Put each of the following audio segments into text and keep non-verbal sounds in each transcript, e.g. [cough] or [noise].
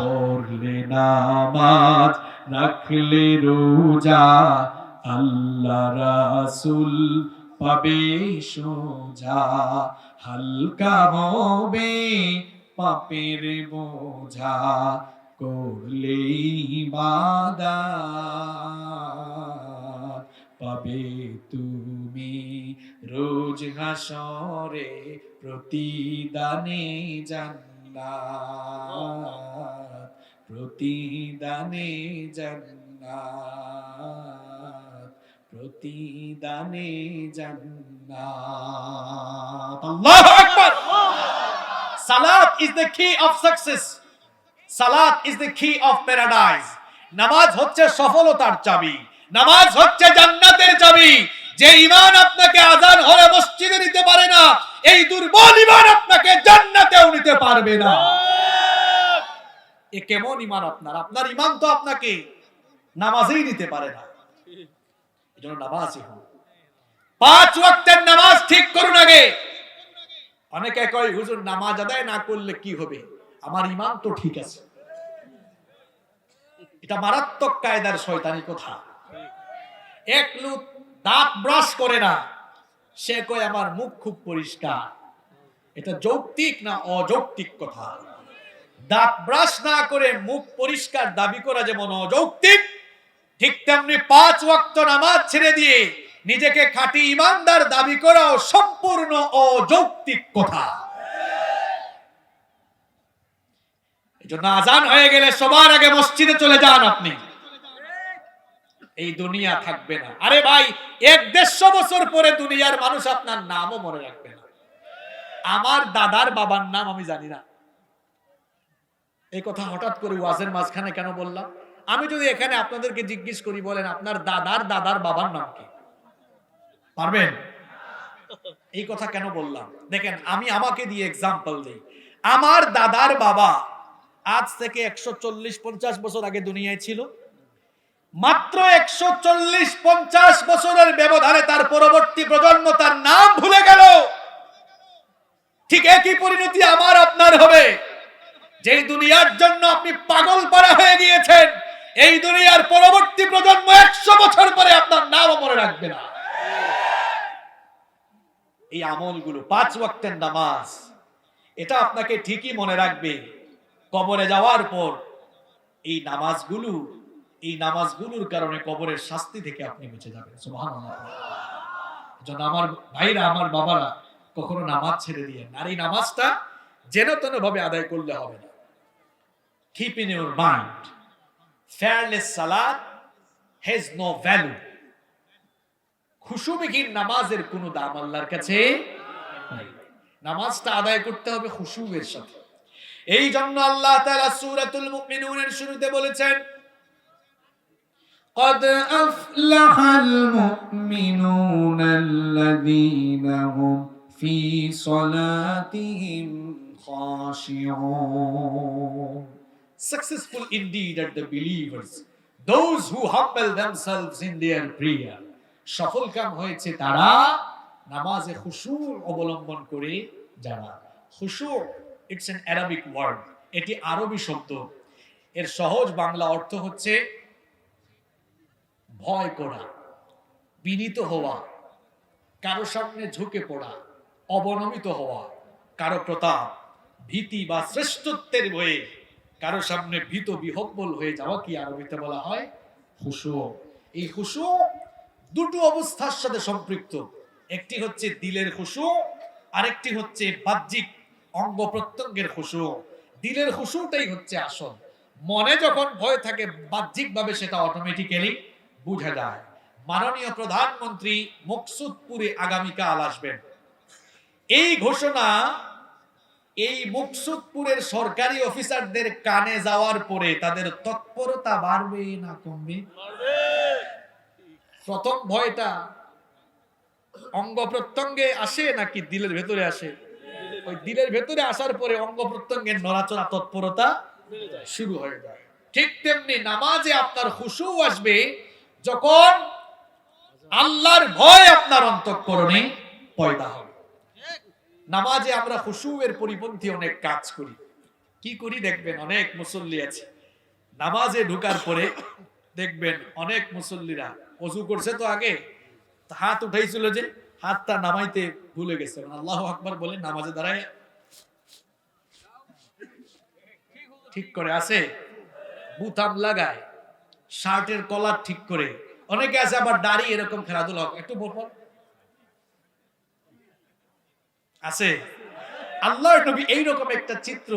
পড়লে নামাজ, রাখলে রোজা, আল্লাহ রাসুল পাবে সোজা। হালকা হবে পাপের বোঝা করলে ইবাদত পাবে তুমি রোজ হাসরে প্রতিদানে জান্নাত। প্রতিদানে জান্নাত প্রতিদানে জান্নাত। আল্লাহু আকবার! সালাত is the key of success সালাত is the key of paradise নামাজ হচ্ছে সফলতার চাবি। নামাজ হচ্ছে জান্নাতের চাবি। যে ইমান আপনাকে আজান হলে মসজিদে নিতে পারে না, এই দুর্বল ইমান আপনাকে জান্নাতেও নিতে পারবে না। এ কেমন ইমান আপনার? আপনার ইমান তো আপনাকে নামাজেই নিতে পারে না। এই নামাজই হোক। পাঁচ ওয়াক্তের নামাজ ঠিক করুন আগে। অনেকে কয়, হুজুর, নামাজ আদায় না করলে কি হবে? আমার ইমান তো ঠিক আছে। এটা মারাত্মক কায়দার শয়তানি কথা। এক লোক দাঁত ব্রাশ করে না, সে কয়, আমার মুখ খুব পরিষ্কার। এটা যৌক্তিক না অযৌক্তিক কথা? দাঁত ব্রাশ না করে মুখ পরিষ্কার দাবি করা যেমন অযৌক্তিক, ঠিক তেমনি পাঁচ ওয়াক্ত নামাজ ছেড়ে দিয়ে নিজেকে খাঁটি ইমানদার দাবি করাও সম্পূর্ণ অযৌক্তিক কথা। এজন্য আজান হয়ে গেলে সবার আগে মসজিদে চলে যান আপনি। এই দুনিয়া থাকবে না। আরে ভাই, এক দেড়শো বছর পরে দুনিয়ার মানুষ আপনার নামও মনে রাখবে না। আমার দাদার বাবার নাম আমি জানি না। এই কথা হঠাৎ করে ওয়াজের মাঝখানে কেন বললাম? আমি যদি এখানে আপনাদেরকে জিজ্ঞেস করি, বলেন আপনার দাদার দাদার বাবার নাম কি? পারবেন? এই কথা কেন বললাম? দেখেন, আমি আমাকে দিয়ে এক্সাম্পল দিই। আমার দাদার বাবা আজ থেকে একশো চল্লিশ পঞ্চাশ বছর আগে দুনিয়ায় ছিল। মাত্র একশো চল্লিশ পঞ্চাশ বছরের ব্যবধানে তার পরবর্তী প্রজন্ম তার নাম ভুলে গেল। ঠিক একই পরিণতি আমার আপনার হবে। যেই দুনিয়ার জন্য আপনি পাগল পারা হয়ে গিয়েছেন, এই দুনিয়ার পরবর্তী প্রজন্ম একশো বছর পরে আপনার নামও মনে রাখবে না। এই আমলগুলো পাঁচ ওয়াক্তের নামাজ, এটা আপনাকে ঠিকই মনে রাখবে। কবরে যাওয়ার পর এই নামাজগুলো, এই নামাজগুলোর কারণে কবরের শাস্তি থেকে আপনি বেঁচে যাবেন। সুবহানাল্লাহ। আমার ভাইরা, আমার বাবারা কখনো নামাজ ছেড়ে দিয়ে আর এই নামাজটা যেন তেন ভাবে আদায় করলে হবে না। keep in your mind fearless salat has no value খুশুবিহীন নামাজের কোনো দাম আল্লাহর কাছে নাই। নামাজটা আদায় করতে হবে খুশুবের সাথে এই জন্য আল্লাহ তাআলা সূরাতুল মুমিনুনের শুরুতে বলেছেন قد أفلح المؤمنون الذين هم في صلاتهم خاشعون successful indeed are the believers. Those who humble themselves in their prayer. সফল কাম হয়েছে তারা নামাজে খুশুর অবলম্বন করে যারা। খুশুর ইটস এন অ্যারাবিক ওয়ার্ড এটি আরবি শব্দ। এর সহজ বাংলা অর্থ হচ্ছে ভয় করা, বিনীত হওয়া, কারও সামনে ঝুঁকে পড়া, অবনমিত হওয়া, কারও প্রতাপ, ভীতি বা শ্রেষ্ঠত্বের ভয়ে। কারও সামনে ভীত বিহব্বল হয়ে যাওয়া কি আরবিতে বলা হয় খুশু। এই খুশু দুটো অবস্থার সাথে সম্পৃক্ত। একটি হচ্ছে দিলের খুশু, আরেকটি হচ্ছে বাহ্যিক অঙ্গ প্রত্যঙ্গের খুশু। দিলের খুশুটাই হচ্ছে আসল। মনে যখন ভয় থাকে, বাহ্যিকভাবে সেটা অটোমেটিক্যালি বুঝে যায়। মাননীয় প্রধানমন্ত্রী মকসুদপুরে আগামীকাল আসবেন। এই ঘোষণা এই মুকসুদপুরের সরকারি অফিসারদের কানে যাওয়ার পরে তাদের তৎপরতা বাড়বে না কমবে? প্রথম ভয়টা অঙ্গ প্রত্যঙ্গে আসে নাকি দিলের ভেতরে আসে? ওই দিলের ভেতরে আসার পরে অঙ্গ প্রত্যঙ্গের নড়াচড়া তৎপরতা শুরু হয়ে যায়। ঠিক তেমনি নামাজে আপনার খুশু আসবে যখন আল্লাহর ভয় আপনার অন্তঃকরণে পয়দা হবে। নামাজে আমরা খুশুয়ের পরিপন্থী অনেক কাজ করি। কি করি? দেখবেন অনেক মুসল্লি আছে। নামাজে ঢোকার পরে দেখবেন অনেক মুসল্লিরা অজু করছে তো আগে হাত উঠাইছিল যে হাতটা নামাইতে ভুলে গেছে। আল্লাহ আকবার বলে নামাজে দাঁড়ায়। ঠিক করে আছে? বুতাম লাগায় শার্টের কলার ঠিক করে। অনেকে আছে আবার দাড়ি এরকম খেলাধুলা একটু বলব? আছে। আল্লাহ নবী এইরকম একটা চিত্র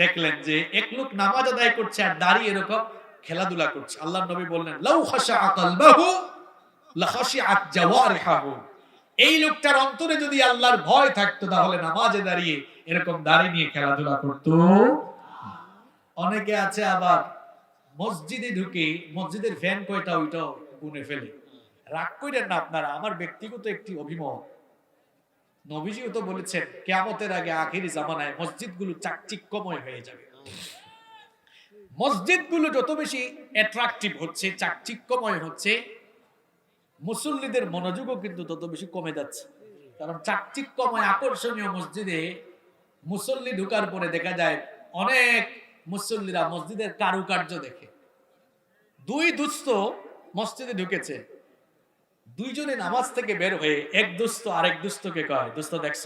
দেখলেন যে এক লোক নামাজ আদায় করছে আর দাড়ি এরকম খেলাধুলা করছে। আল্লাহ নবী বললেন, লাউ এই লোকটার অন্তরে যদি আল্লাহর ভয় থাকতো, তাহলে নামাজে দাঁড়িয়ে এরকম দাঁড়িয়ে নিয়ে খেলাধুলা করতো। অনেকে আছে আবার মসজিদে ঢুকে, মসজিদের ফ্যান কয়টা ওইটাও গুনে ফেলে। রাগ করেন না আপনারা, আমার ব্যক্তিগত একটি অভিমত। নবীজিও তো বলেছেন, কেয়ামতের আগে আখেরি জামানায় মসজিদগুলো চাকচিক্যময় হয়ে যাবে। মসজিদগুলো যত বেশি অ্যাট্রাকটিভ হচ্ছে, চাকচিক্যময় হচ্ছে, মুসল্লিদের মনোযোগও কিন্তু তত বেশি কমে যাচ্ছে। কারণ চাকচিক্যময়, আকর্ষণীয় মসজিদে মুসল্লি ঢুকার পরে দেখা যায় অনেক মুসল্লিরা মসজিদের কারুকার্য দেখে। দুই দুস্থ মসজিদে ঢুকেছে দুইজনে নামাজ থেকে বের হয়ে এক দুস্থ আরেক দুস্থকে কয় দুস্থ দেখছ,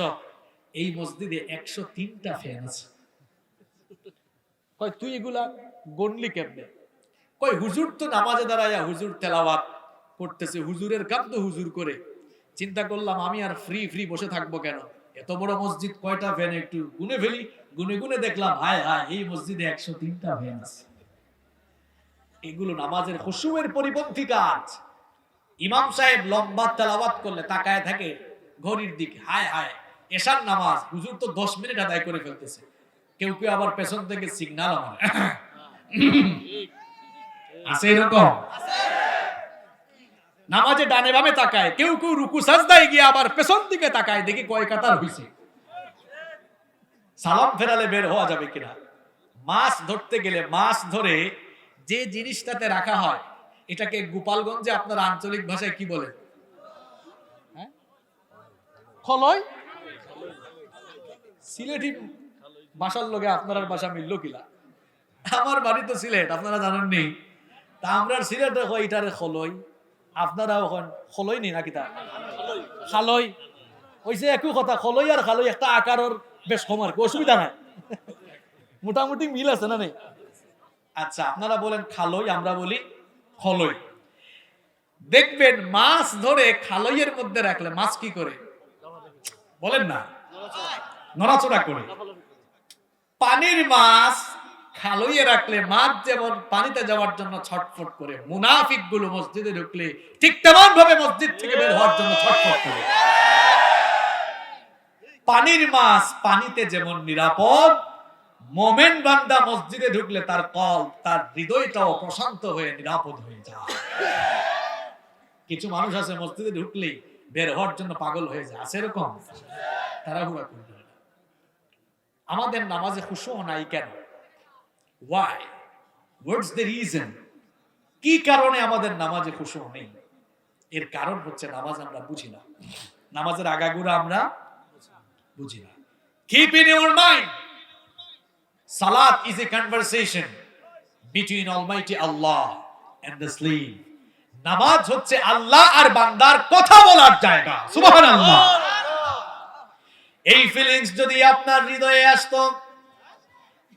এই মসজিদে একশো তিনটা ফ্যান আছে। কয়, তুই এগুলা গণলি কেমনে? কয়, হুজুর তো নামাজে দাঁড়াইয়া হুজুর তেলাওয়াত করতেছে, হুজুরের কাম তো হুজুর করে। চিন্তা করলাম আমি আর ফ্রি ফ্রি বসে থাকব কেন? এত বড় মসজিদ, কয়টা ফ্যান একটু গুনে ফেলি? গুনে গুনে দেখলাম, হায় হায়, এই মসজিদে একশো তিনটা ফ্যান আছে। এগুলো নামাজের খুশুয়ের পরিপন্থী কাজ। ইমাম সাহেব লম্বা তেলাওয়াত করলে তাকায় থাকে ঘড়ির দিকে। হায় হায় এশার নামাজ হুজুর তো দশ মিনিট আদায় করে ফেলতেছে। কেউ কেউ আবার পেছন থেকে সিগনাল আমার [laughs] আছে এরকম? নামাজে ডানে বামে তাকায় কেউ কেউ রুকু সাজদায় গিয়ে আবার পেছন দিকে তাকায় দেখি কয় কাতার হইছে। সালাম ফেরালে বের হওয়া যাবে কিনা? মাছ ধরতে গেলে মাছ ধরে যে জিনিসটাতে রাখা হয় এটাকে গোপালগঞ্জে আপনার আঞ্চলিক ভাষায় কি বলে? হ্যাঁ? খলয়? সিলেটি ভাষার লগে আপনার বাসা মিলল কিলা? আমার বাড়ি তো সিলেট আপনারা জানেন নি তা আমরা সিলেটে হয় এটারে খলই আপনারা ওখান খলই নি নাকি তা? খালই ওইসে একই কথা খলই আর খালই একটা আকারের বেশ কম আর কি অসুবিধা নাই। মোটামুটি মিল আছে না নেই? আচ্ছা আপনারা বলেন খালই আমরা বলি খলই। দেখবেন মাছ ধরে খালইয়ের মধ্যে রাখলে মাছ কি করে? বলেন না। নড়াচড়া করে। পানির মাছ খালইয়ে রাখলে মাছ যেমন পানিতে যাওয়ার জন্য ছটফট করে মুনাফিকগুলো মসজিদে ঢুকলে ঠিক তেমন ভাবে মসজিদ থেকে বের হওয়ার জন্য ছটফট করে। পানির মাছ পানিতে যেমন নিরাপদ মোমেন বান্দা মসজিদে ঢুকলে তার কল, তার হৃদয়টাও প্রশান্ত হয়ে, নিরাপদ হয়ে যায়। কিছু মানুষ আছে মসজিদে ঢুকলেই বের হওয়ার জন্য পাগল হয়ে যায়। আছে এরকম? তারা হুয়া করবে আমাদের নামাজে খুশু নাই কেন? ওয়াই হোয়াটস দ্য রিজন কি কারণে আমাদের নামাজে খুশু নেই? এর কারণ হচ্ছে নামাজ আমরা বুঝি না। নামাজের আগাগুড়া আমরা বুঝি না। কিপ ইন ইউর মাইন্ড সালাত is a conversation between Almighty Allah and the slave. নামাজ হচ্ছে আল্লাহ আর বান্দার কথা বলার জায়গা। সুবহানাল্লাহ। এই ফিলিংস যদি আপনার হৃদয়ে আসতো,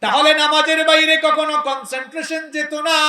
তাহলে নামাজের বাইরে কখনো কনসেন্ট্রেশন যেত না।